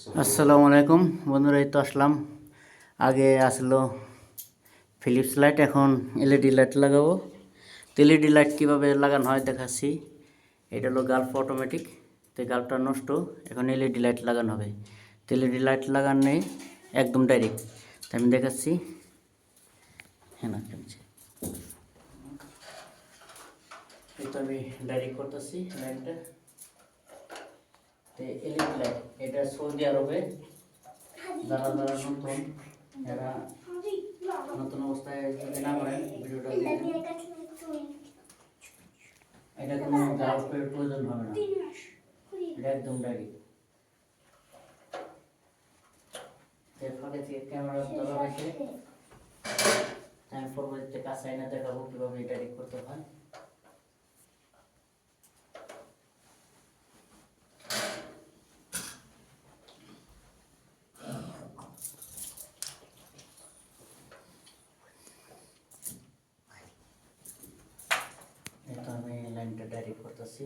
আসসালামু আলাইকুম। বন্ধুরা, এই তো আসলাম। আগে আসলো ফিলিপস লাইট এখন এলইডি লাইট লাগাবো। তো এলইডি লাইট কীভাবে লাগানো হয় দেখাচ্ছি। এটা হলো গাল্প অটোমেটিক তো গাল্পটা নষ্ট, এখন এলইডি লাইট লাগানো হবে। তো এলইডি লাইট লাগানো একদম ডাইরেক্ট তো আমি দেখাচ্ছি। হ্যাঁ না আমি ডাইরেক্ট করতেছি লাইটটা এটা সৌদি আরবে। যারা যারা নতুন। এরা নতুন অবস্থায় না করেন, ভিডিওটা এটা কোনো গাল্পের প্রয়োজন হবে না। এটা একদম এরপরে থেকে ক্যামেরা দেখাবো কীভাবে এটা ঠিক করতে হয় এটা আমি লাইনটা এই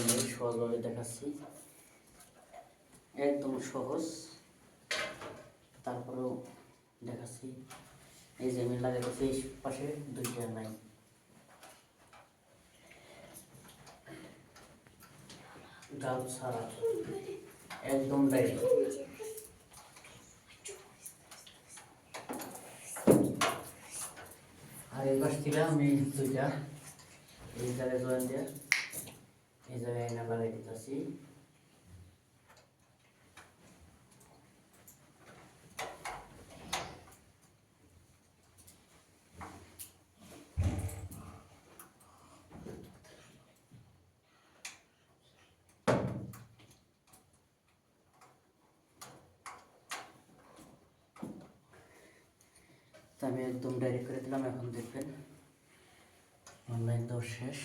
আমি সহজভাবে দেখাচ্ছি একদম সহজ। তারপরেও দেখাচ্ছি। এই যে আমি লাগাইছি এই পাশে দুইটা লাইন ডাল ছাড়া একদম ডাইরেক্ট আর এই পাশ থেকে আমি দুইটা, এই জায়গায় জয়েন দিয়ে, এই জায়গায় লাগাই দিতেছি আমি একদম ডাইরেক্ট করে দিলাম, এখন দেখবেন অনলাইন দেওয়া শেষ।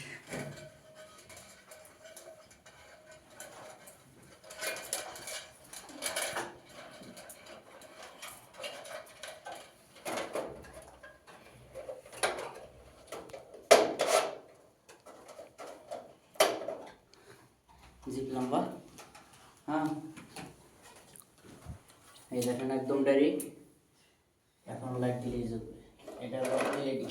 জিপ লম্বা হ্যাঁ। এই দেখেন, একদম ডাইরেক্ট এখন লাইট দিলেই জ্বলবে এটা হলো এলইডি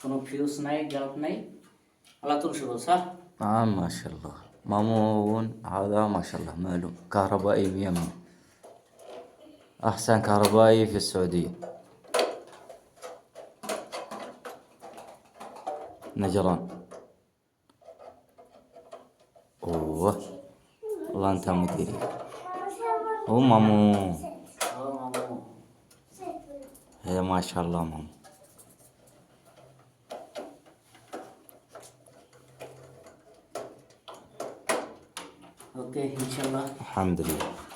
কোনো ফিউজ নাই গাল্প নাই আল্লাহ তুল শুরু স্যার نعم ما شاء الله مامون هذا ما شاء الله ماله كهربائي بيمن أحسن كهربائي في السعودية نجران أوه والله أنت مديري هو مامو ও মামু He maşallah aman. Okay, inşallah. Elhamdülillah.